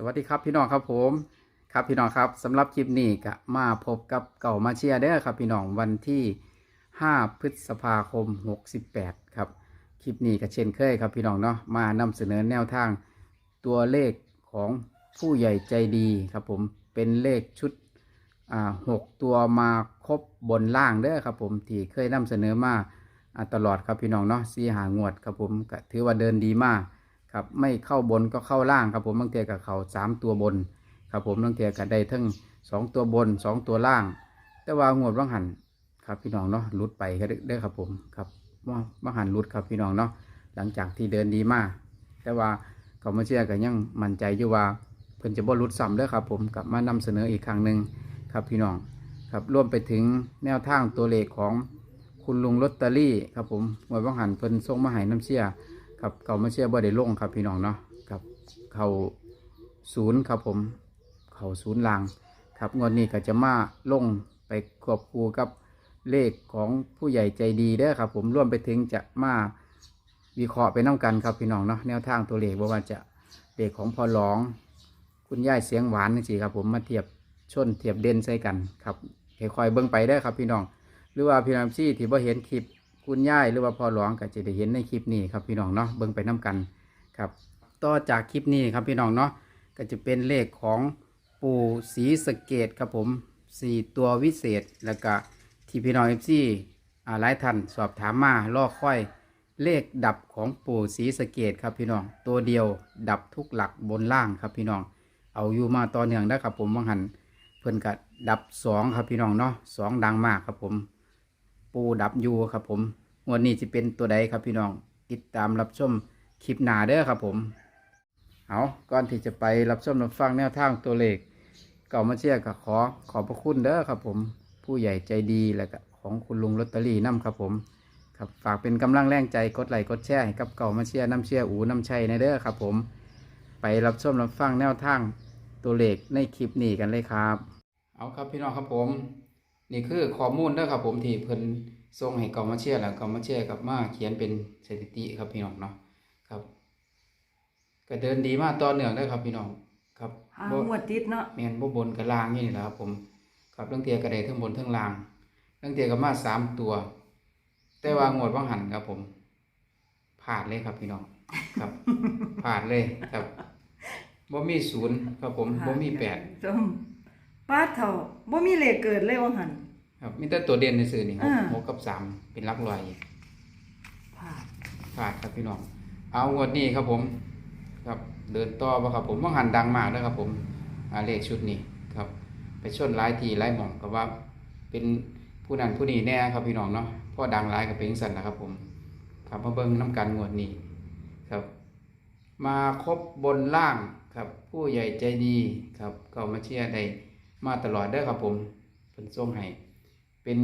สวัสดีครับพี่น้องครับผม ครับพี่น้องครับสำหรับคลิปนี้ก็มาพบกับเก่ามาเชียร์เด้อครับ พี่น้องวันที่ 5 พฤษภาคม 68 ครับ คลิปนี้ก็เช่นเคยครับพี่น้องเนาะมานำเสนอแนวทางตัวเลขของผู้ใหญ่ใจดีครับผมเป็นเลขชุดอ่าหกตัวมาครบบนล่างเด้อครับผมที่เคยนำเสนอมาอตลอดครับพี่น้องเนาะสีหางวดครับผมก็ถือว่าเดินดีมาก ครับไม่เข้าบนก็เข้าล่างครับผมบางเทียกับเขาสามตัวบนครับผมบางเทียกับได้ทั้งสองตัวบนสองตัวล่าง แต่ว่างวดว่างหันครับพี่น้องเนาะลุดไปก็ได้อครับผมครับว่าว่างหันหลุดครับพี่น้องเนาะหลังจากที่เดินดีมาก แต่ว่าเขามาเชื่อกันยังมั่นใจอยู่ว่าเพิ่นจะบ่ลุดซ้ำเด้อครับผมกลับมานำเสนออีกครั้งหนึ่งครับพี่น้องครับร่วมไปถึงแนวทางตัวเลขของคุณลุงลอตเตอรี่ครับผมงวดว่างหันเพิ่นส่งมาให้น้ำเชื่อ ครับเขามาเชื่อบ่ได้ลงครับพี่น้องเนาะครับเขาศูนย์ครับผม เขาศูนย์ลางครับงวดนี้ก็จะมาลงไปควบคู่กับเลขของผู้ใหญ่ใจดีเด้อครับ ผมร่วมไปถึงจะมาวิเคราะห์ไปน้ากันครับพี่น้องเนาะแนวทางตัวเลขว่าว่าจะเลขของพอหลอง คุณย่ายเสียงหวานนี่สิครับผมมาเทียบชนเทียบเด่นใส่กันครับค่อยๆเบิ่งไปได้ครับพี่น้อง หรือว่าพี่น้องซี่ที่บ่เห็นคลิป คุณย่ายหรือว่าพ่อหลวงก็จะได้เห็นในคลิปนี้ครับพี่น้องเนาะเบิ่งไปน้กันครับต่อจากคลิปนี้ครับพี่น้องเนาะก็จะเป็นเลขของปู่ศรีสเกดครับผมสี่ตัววิเศษแล้วก็ที่พี่น้องเอฟซีอ่าหลายท่านสอบถามมาล่อค่อยเลขดับของปู่ศรีสเกดครับพี่น้องตัวเดียวดับทุกหลักบนล่างครับพี่น้อง เอาอยู่มาต่อเนื่องนะครับผมวังหันเพิ่นก็ดับสองครับพี่น้องเนาะสองดังมากครับผม ปูดับอยูครับผมวดนี้จะเป็นตัวใดครับพี่น้องติดตามรับชมคลิปหนาเด้อครับผมเอาก่อนที่จะไปรับชมรับฟังแนวทางตัวเลขเก่ามาเชียร์กับขอขอบพระคุณเด้อครับผม ผู้ใหญ่ใจดีแล้วก็ของคุณลุงลอตเตอรี่น้ำครับผมครับฝากเป็นกำลังแรงใจกดไลค์กดแชร์ให้กับเก่ามาเชียร์น้ำเชียร์อูน้ำชัยในเด้อครับผม ไปรับชมรับฟังแนวทางตัวเลขในคลิปนี้กันเลยครับ เอาครับพี่น้องครับผม นี่คือข้อมูลเด้อครับผมที่เพิ่น ส่งให้กองมาเชียร์แล้วกองมาเชียร์กับมาเขียนเป็นสถิติครับพี่น้องเนาะครับ ก็เดินดีมากต่อเนื่องเด้อครับพี่น้องครับหาบ่งวดติดเนาะแม่นบ่บนกับล่างนี่แหละครับ ผมครับเรื่องเตียก็ได้ทั้งบนทั้งล่างเรื่องเตียก็มาสามตัว แต่ว่างวดว่างหันครับ ผมพลาดเลยครับพี่น้องครับพลาดเลยครับบ่มีศูนย์ครับผมบ่มีแปดจมป้าเฒ่าบ่มีเลขเกิดเลยว่าหั่น ครับมีแต่ตัวเด่นในสื่อนี่หกอ่า หกกับสามเป็นหลักร้อยพลาดพลาดครับพี่น้อง เอางวดนี้ครับผม ครับเดินต่อบ่ครับผมว่างหันดังมากนะครับผมอาเลขชุดนี้ครับ ไปชนหลายทีหลายหม่องก็ว่า เป็นผู้นั้นผู้นี้แน่ครับพี่น้องเนาะเพ่อดังหลายก็เป็นจั่งสันนะครับผมครับมาเบิ่งน้ำกันงวดนี้ครับ มาครบบนล่างครับ ผู้ใหญ่ใจดีครับก็มาเชียร์ได้มาตลอดเด้อครับผมเป็นส่งให้ เป็น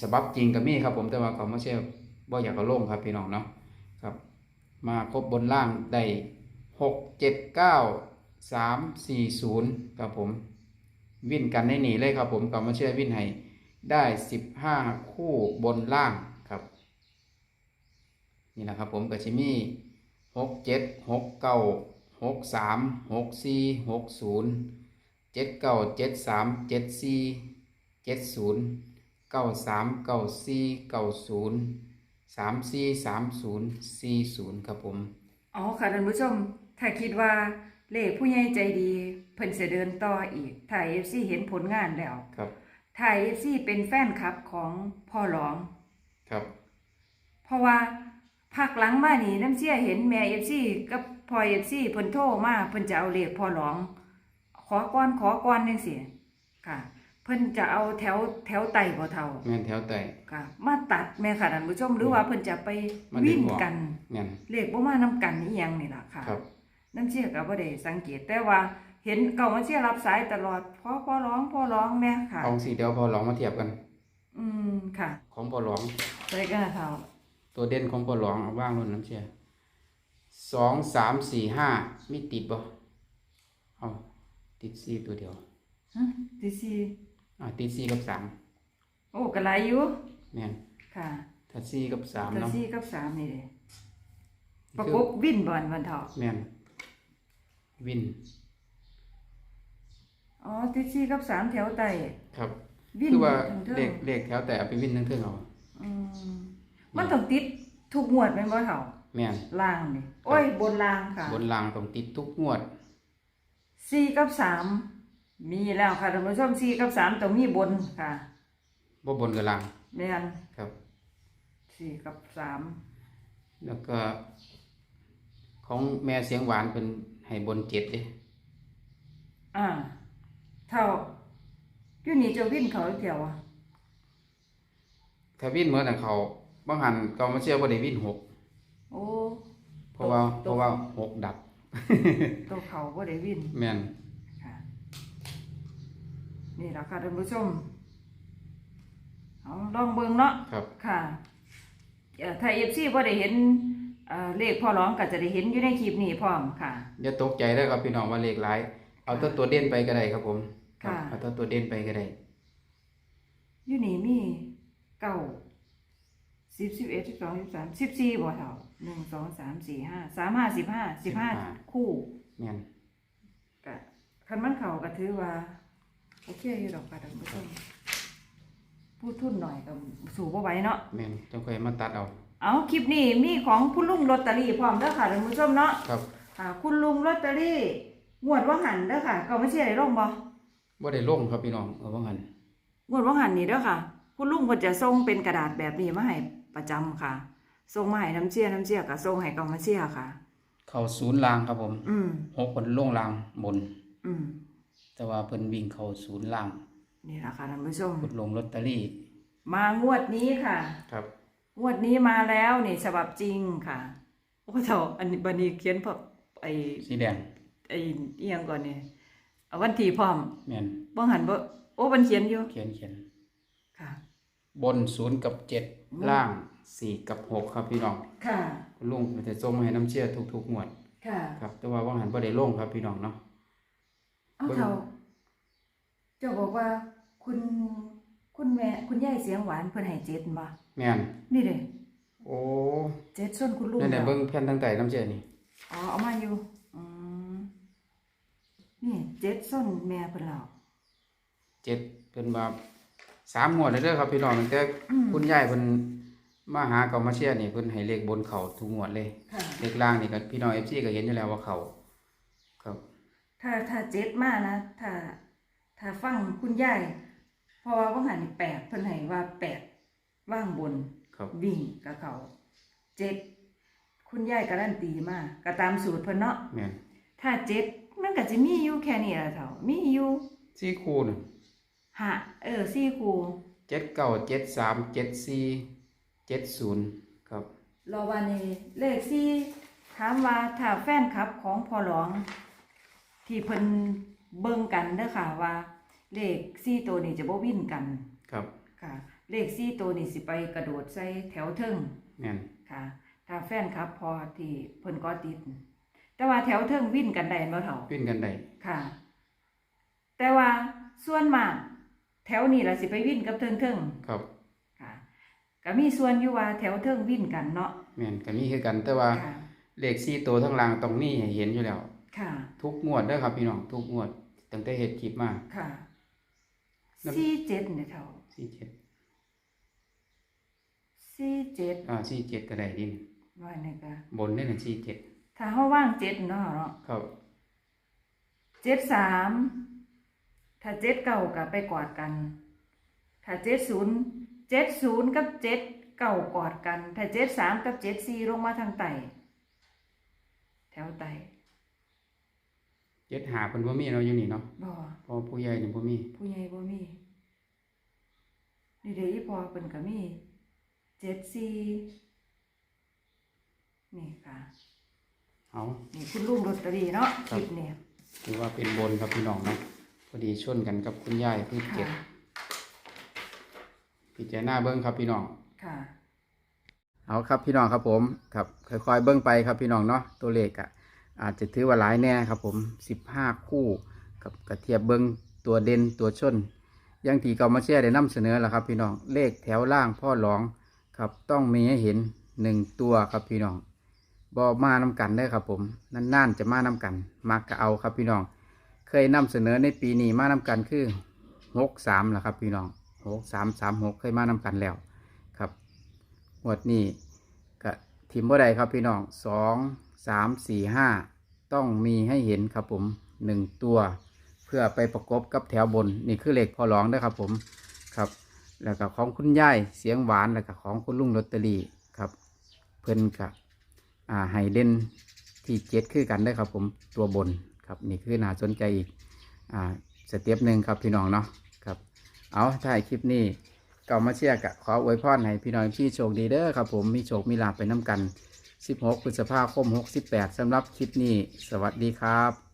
ฉบับจริงกับมี่ครับผมแต่ว่าเขามาเชียร์บ่อยากเอาลงครับพี่น้องเนาะครับ มาครบบนล่างได้หกเจ็ดเก้าสามสี่ศูนย์ครับผม วิ่นกันได้หนีเลยครับผมก็มาเชียร์วิ่นให้ได้สิบห้าคู่บนล่างครับ นี่นะครับผมกับชิมี่หกเจ็ดหกเก้าหกสามหกสี่หกศูนย์เจ็ดเก้าเจ็ดสามเจ็ดสี่เจ็ดศูนย์ เก้าสามเก้าสี่เก้าศูนย์สามสี่สามศูนย์สี่ศูนย์ครับผม อ๋อค่ะท่านผู้ชม ถ้าคิดว่าเลขผู้ใหญ่ใจดี เพิ่นจะเดินต่ออีกถ้า FC เห็นผลงานแล้วครับถ้า FC เป็นแฟนคลับของพ่อหลอง ครับ เพราะว่าภาคหลังมานี่น้ำเสียเห็นแม่ FC กับพ่อ FC เพิ่นโทรมาเพิ่นจะเอาเลขพ่อหลอง ขอก่อนขอก่อนจังซี่ค่ะเพิ่นจะเอาแถวแถวไต่บ่เท่าแม่นแถวไตค่ะมาตัดแม่ค่ะท่านผู้ชมหรือว่าเพิ่นจะไปมาดึงวิ่งออกกันแม่นเลขบ่มานํกันอีหยังนี่ล่ะค่ะครับน้ำเชี่ยก็บ่ได้สังเกตแต่ว่าเห็นเก่ามาเชี่ยรับสายตลอดพ่อพ่อร้องพ่อร้องแม่ค่ะเอาสีเดียวพอหลองมาเทียบกัน อืมค่ะ ของพอหลองไปกันนะเท่าตัวเด่นของพอหลองเอาว่างรุ่นน้ำเชียสองสามสี่ห้ามีติดบ่เอาติดสี่ตัวเดียวฮะดิซี อ่าติดสี่กับสามโอ้ก็หลายอยู่แม่นค่ะถ้าสี่กับสามตัวเนาะซีกับสามนี่เด้ประกบวินบอลวันเถาะแม่นวินอ๋อติดสี่กับสามแถวไตครับ วิ่นคือว่าทั้งเทิเลงขเลขแถวแต่เอาไปวิ่นทั้งเทิงเอาอืมมันต้องติดทุกงวดแม่นบ่เฒ่าแม่นล่างนี่โอ้ยบนล่างค่ะบนรางต้องติดทุกงวด สี่กับสาม มีแล้วค่ะท่านผู้ชมสี่กับสามต้องมีบนค่ะบ่บนกับรางแม่นครับสี่กับสามแล้วก็ ของแม่เสียงหวานเป็นให้บนเจ็ดเด้อ่า เท่าอยู่นี่เจะวิ่นเขาเที่ยวอะถ้าวิ่นเหมือนกับเขาบางหันเกามาเชื่อบ่ได้วิ่นหกโอ้เพราะว่าตกเพราะว่าหกดับ ตัวเขาบ่ได้วิ่นแม่นค่ะ นี่แหละค่ะท่านผู้ชมเอาลองเบิ่งเนาะครับ ค่ะเอ่อถ้าเอฟซีพอได้เห็นเอ่อเลขพ่อร้องก็จะได้เห็นอยู่ในคลิปนี้พร้อมค่ะ อย่าตกใจเด้อครับพี่น้องว่าเลขหลาย เอาแตัวตัวเด่นไปก็ได้ครับผมครับค่ะ เอาแตัวตัวเด่นไปก็ได้ อยู่นี่มีเก้าสิบสิบเอ็ดสิบสองสิบสามสิบสี่บ่เท่าหนึ่งสองสามสี่ห้าสามห้าสิบห้าสิบห้าคู่แม่นกะคันมันเขาก็ถือว่า โอเคอยู่ดอกค่ะท่านผู้ชมพูดทุนหน่อยก็สู่บ่ไหวเนาะแม่นจังค่อยมาตัดเอา เอาคลิปนี้มีของคุณลุงลอตเตอรี่พร้อมเด้อค่ะท่านผู้ชมเนาะครับค่ะคุณลุงลอตเตอรี่งวดว่าหันเด้อค่ะ ก็ไม่ใช่ได้ลงบ่บ่ได้ลงครับพี่น้องเอาว่างั้นงวดว่าหันนี่เด้อค่ะ คุณลุงเพิ่นจะส่งเป็นกระดาษแบบนี้มาให้ประจำค่ะส่งมาให้น้ำเชี่ยน้ำเชี่ยก็ส่งให้กองมาเชี่ยค่ะ เข้าศูนย์รางครับผมอืม หกคนลงรางบน อืม แต่ว่าเพิ่นวิ่งเข้าศูนย์รางนี่ล่ะค่ะท่านผู้ชม กดลงลอตเตอรี่มางวดนี้ค่ะ ครับ งวดนี้มาแล้วนี่ฉบับจริงค่ะ โอ้เจ้าอันนี้บันนี้เขียนพอไอสีแดงไอเอียงก่อนนี่เอาวันที่พร้อมแม่นบ่หันบ่โอ้มันเขียนอยู่เขียนเขียนค่ะ บนศูนย์กับเจ็ดอืม ล่างสี่กับหกครับพี่น้องค่ะ คุณลุงมันจะส่งมาให้น้ำเชื่อทุกๆงวดค่ะ ครับ แต่ว่าว่างหันบ่ได้ลงครับพี่น้องเนาะ เอาเบิ่งเท่า เจ้าบอกว่าคุณคุณแม่คุณยายเสียงหวานเพิ่นให้เจ็ดบ่แม่นนี่เด้โอ้เจ็ดส่วนคุณลุงนั่นแหละแล้วเบิ่งแผ่นตั้งแต่น้ำเชื่อนี่อ๋อเอามาอยู่อืมนี่เจ็ดส่วนแม่เพิ่นแล้วเจ็ดเพิ่นว่าสามงวดเลยเด้อครับพี่น้องตั้งแต่อืมคุณยายเพิ่นมาหาเกามาเชียร์นี่เพิ่นให้เลขบนเขาทุกงวดเลยค่ะเลขล่างนี่ก็พี่น้อง FC ก็เห็นอยู่แล้วว่าเขาครับ ถ้าถ้าเจ็ดมานะถ้า ถ้าฟังคุณยายเพราะว่าว่างหันนี่แปดเพิ่นให้ว่าแปดว่างบนครับ วิ่งกับเขาเจ็ดคุณยายการันตีมาก็ตามสูตรเพิ่นเนาะแม่นถ้าเจ็ดมันก็จะมีอยู่แค่นี้ละเท่ามีอยู่สี่คู่นึงหาเออสี่คู่เจ็ดเก้าเจ็ดสามเจ็ดสี่เจ็ดศูนย์ครับรอวันนี้เลขสี่ถามว่าถ้าแฟนคลับของพ่อหลวงที่เพิ่น เบิ่งกันเด้อค่ะว่า เลขสี่ตัวนี้จะบ่วิ่นกันครับค่ะ เลขสี่ตัวนี้สิไปกระโดดใส่แถวเทิงแม่นค่ะ ถ้าแฟนคลับพอที่เพิ่นก็ติด แต่ว่าแถวเทิงวิ่นกันได้บ่เท่าวิ่นกันได้ค่ะ แต่ว่าส่วนมาก แถวนี้ล่ะสิไปวิ่นกับเทิงเทิงครับๆค่ะก็มีส่วนอยู่ว่าแถวเทิงวิ่นกันเนาะแม่นก็มีคือกันแต่ว่า ค่ะเลขสี่ตัวทั้งล่างตรงนี้ให้เห็นอยู่แล้ว ค่ะ ทุกงวดเด้อครับพี่น้องทุกงวด ตั้งแต่เฮ็ดคลิปมาค่ะแล้วสี่เจ็ดเนี่ยเท่าสี่เจ็ดสี่เจ็ดอ่าสี่เจ็ดก็ได้ดินว่านี่ก็บนนี่น่ะสี่เจ็ดถ้าเฮาว่างเจ็ดเนาะเนาะครับเจ็ดสามถ้าเจ็ดเก้าก็ไปกอดกัน ถ้าเจ็ดศูนย์เจ็ดศูนย์กับเจ็ดเก้ากอดกัน ถ้าเจ็ดสามกับเจ็ดสี่ลงมาทางไตแถวไต เจ็ดหาเพิ่นบ่มีเนาะอยู่นี่เนาะบ่เพราะผู้ใหญ่นี่บ่มีผู้ใหญ่บ่มีนี่เด้อีพอเพิ่นก็มีเจ็ดสี่นี่ค่ะเอานี่คุณลุงลอตเตอรี่เนาะครัคบลิปเนี่ยถือว่าเป็นบนครับพี่น้องเนาะพอดีชนกันกับคุณยายที่เจ็ดค่ะพิจารณาเบิ้งครับพี่น้องค่ะเอาครับพี่น้องครับผมครับค่อยๆเบิ้งไปครับพี่น้องเนาะตัวเลขอะ อาจจะถือว่าหลายแน่ครับผมสิบห้าคู่กับกระเทียบเบิงตัวเด่นตัวชนยังที่เกามาแชร์ได้นำเสนอแล้วครับ พี่น้องเลขแถวล่างพ่อหลองครับต้องมีให้เห็นหนึ่งตัวครับพี่น้องบอมานำกันได้ครับผมนั่นๆจะมานำกันมักก็เอาครับพี่น้อง เคยนำเสนอในปีนี้มานำกันคือหกสามแหละครับพี่น้องหกสามสามหกเคยมานำกันแล้วครับงวดนี้ก็ทีมบ่ใดครับพี่น้องสอง สามสี่ห้าต้องมีให้เห็นครับผมหนึ่งตัว เพื่อไปประกบกับแถวบนนี่คือเลขพอร้องนะครับผมครับ แล้วก็ของคุณยายเสียงหวานแล้วก็ของคุณลุงลอตเตอรี่ครับเพิ่นกับอ่าไฮเดนที่เจ็ดคือกันได้ครับผมตัวบนครับนี่คือน่าสนใจอีกอ่าสเต็ปหนึ่งครับพี่น้องเนาะครับ เอาถ่ายคลิปนี้ก่ามาเชียร์กะขออวยพรให้พี่น้องพี่โชคดีเด้อครับผมมีโชคมีลาภไปน้ำกัน 16พฤษภาคม 68สำหรับคลิปนี้ สวัสดีครับ